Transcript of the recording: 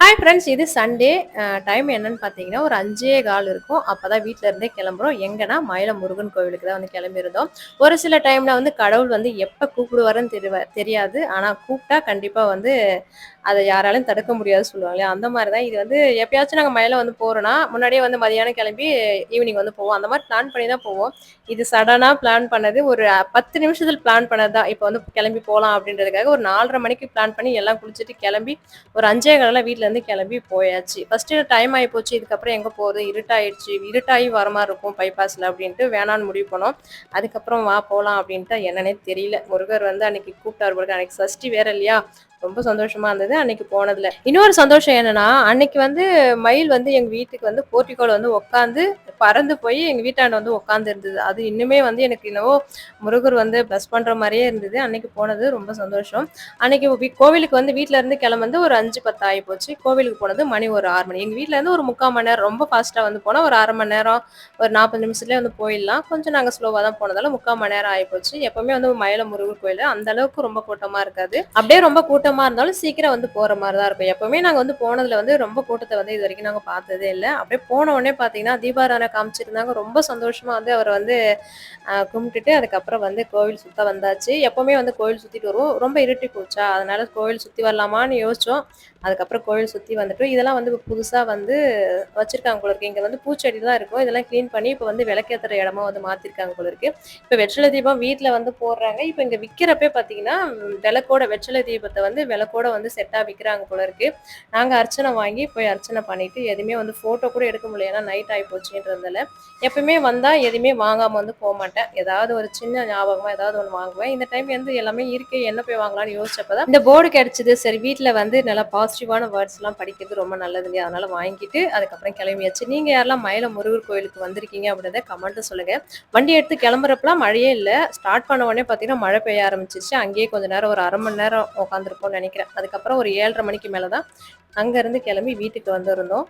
Hi friends இது Sunday time என்னன்னு பார்த்தீங்கன்னா ஒரு அஞ்சே கால் இருக்கும். அப்போ தான் வீட்டில் இருந்தே கிளம்புறோம். எங்கன்னா மயில முருகன் கோவிலுக்கு தான் வந்து கிளம்பியிருந்தோம். ஒரு சில டைமில் வந்து கடவுள் வந்து எப்போ கூப்பிடுவாருன்னு தெரிய தெரியாது. ஆனால் கூப்பிட்டா கண்டிப்பாக வந்து அதை யாராலையும் தடுக்க முடியாது சொல்லுவாங்களே அந்த மாதிரி தான். இது வந்து எப்பயாச்சும் நாங்கள் மயில வந்து போகிறோன்னா முன்னாடியே வந்து மதியானம் கிளம்பி ஈவினிங் வந்து போவோம். அந்த மாதிரி பிளான் பண்ணி தான் போவோம். இது சடனாக பிளான் பண்ணது ஒரு பத்து நிமிஷத்தில் பிளான் பண்ணது தான். இப்போ வந்து கிளம்பி போகலாம் அப்படின்றதுக்காக ஒரு நாலரை மணிக்கு பிளான் பண்ணி எல்லாம் குளிச்சுட்டு கிளம்பி ஒரு அஞ்சே காலெல்லாம் வீட்டிலேருந்து கிளம்பி போயாச்சு. ஃபஸ்ட்டு டைம் ஆகி போச்சு. இதுக்கப்புறம் எங்கே போகுது இருட்டாயிடுச்சு. இருட்டாகி வர மாதிரி இருக்கும் பைபாஸில் அப்படின்ட்டு வேணான்னு முடிவு பண்ணோம். அதுக்கப்புறம் வா போகலாம் அப்படின்ட்டு என்னன்னே தெரியல. முருகர் வந்து அன்னைக்கு கூப்பிட்டார் போல அன்னைக்கு சஷ்டி வேற இல்லையா? ரொம்ப சந்தோஷமா இருந்தது. அன்னைக்கு போனதுல. இன்னொரு சந்தோஷம் என்னன்னா அன்னைக்கு வந்து மயில் வந்து எங்க வீட்டுக்கு வந்து போர்ட்டிகோல வந்து உட்காந்து பறந்து போய் எங்க வீட்டாண்ட வந்து உட்காந்து இருந்தது. அது இன்னுமே வந்து எனக்கு இன்னவோ முருகர் வந்து பிளஸ் பண்ற மாதிரியே இருந்தது. அன்னைக்கு போனது ரொம்ப சந்தோஷம். அன்னைக்கு கோவிலுக்கு வந்து வீட்டுல இருந்து கிளம்புந்து ஒரு அஞ்சு பத்து ஆகி போச்சு. கோவிலுக்கு போனது மணி ஒரு ஆறு மணி. எங்க வீட்டுல இருந்து ஒரு முக்கால் மணி நேரம் ரொம்ப ஃபாஸ்டா வந்து போனா ஒரு அரை மணி நேரம் ஒரு நாற்பது நிமிஷத்துலேயே வந்து போயிடலாம். கொஞ்சம் நாங்கள் ஸ்லோவாக தான் போனதால முக்கால் மணி நேரம் ஆகிப்போச்சு எப்பவுமே வந்து மயில முருகர் கோயில் அந்த அளவுக்கு ரொம்ப கூட்டமாக இருக்காது. அப்படியே ரொம்ப கூட்டம் கூட்டமாக இருந்தாலும் சீக்கிரம் வந்து போகிற மாதிரி தான் இருக்கும். எப்பவுமே நாங்கள் வந்து போனதில் வந்து ரொம்ப கூட்டத்தை வந்து இது வரைக்கும் நாங்கள் பார்த்ததே இல்லை. அப்படியே போன உடனே பார்த்தீங்கன்னா தீபாராணை காமிச்சிருந்தாங்க. ரொம்ப சந்தோஷமாக வந்து அவர் வந்து கும்பிட்டுட்டு அதுக்கப்புறம் வந்து கோவில் சுத்த வந்தாச்சு. எப்பவுமே வந்து கோவில் சுற்றிட்டு வருவோம். ரொம்ப இருட்டி போச்சா? அதனால கோவில் சுற்றி வரலாமான்னு யோசிச்சோம். அதுக்கப்புறம் கோவில் சுற்றி வந்துட்டு இதெல்லாம் வந்து புதுசாக வந்து வச்சிருக்காங்க போல இருக்கு. இங்கே வந்து பூச்செடி தான் இருக்கும். இதெல்லாம் க்ளீன் பண்ணி இப்போ வந்து விளக்கேற்றுற இடமா வந்து மாற்றிருக்காங்க போல இருக்கு. இப்போ வெற்றிலை தீபம் வீட்டில் வந்து போடுறாங்க. இப்போ இங்கே விற்கிறப்பே பார்த்தீங்கன்னா விளக்கோட வெற்றிலை தீபத்தை வந்து விளக்கோட வந்து செட்டாக விற்கிறாங்க போல இருக்கு. நாங்கள் அர்ச்சனை வாங்கி போய் அர்ச்சனை பண்ணிட்டு எதுவுமே வந்து ஃபோட்டோ கூட எடுக்க முடியல. ஏன்னா நைட் ஆகி போச்சுன்றதுல எப்பவுமே வந்தால் எதுவுமே வாங்காமல் வந்து போக மாட்டேன். ஏதாவது ஒரு சின்ன ஞாபகமாக ஏதாவது ஒன்று வாங்குவேன். இந்த டைம் வந்து எல்லாமே இருக்கு என்ன போய் வாங்கலாம்னு யோசிச்சப்பதான் இந்த போர்டு கிடைச்சது. சரி வீட்டில் வந்து நல்லா பாசிட்டிவான வேர்ட்ஸ்லாம் படிக்கிறது ரொம்ப நல்லது இல்லையா? அதனால வாங்கிட்டு அதுக்கப்புறம் கிளம்பியாச்சு நீங்கள் யாரெல்லாம் மயில முருகர் கோயிலுக்கு வந்திருக்கீங்க அப்படின்றத கமெண்ட்டை சொல்லுங்க. வண்டி எடுத்து கிளம்புறப்பலாம் மழையே இல்லை. ஸ்டார்ட் பண்ண உடனே பார்த்தீங்கன்னா மழை பெய்ய ஆரம்பிச்சிச்சு அங்கேயே கொஞ்ச நேரம் ஒரு அரை மணி நேரம் உட்காந்துருப்போம் உட்காந்துருப்போம்னு நினைக்கிறேன். அதுக்கப்புறம் ஒரு ஏழரை மணிக்கு மேலே தான் அங்கேருந்து கிளம்பி வீட்டுக்கு வந்திருந்தோம்.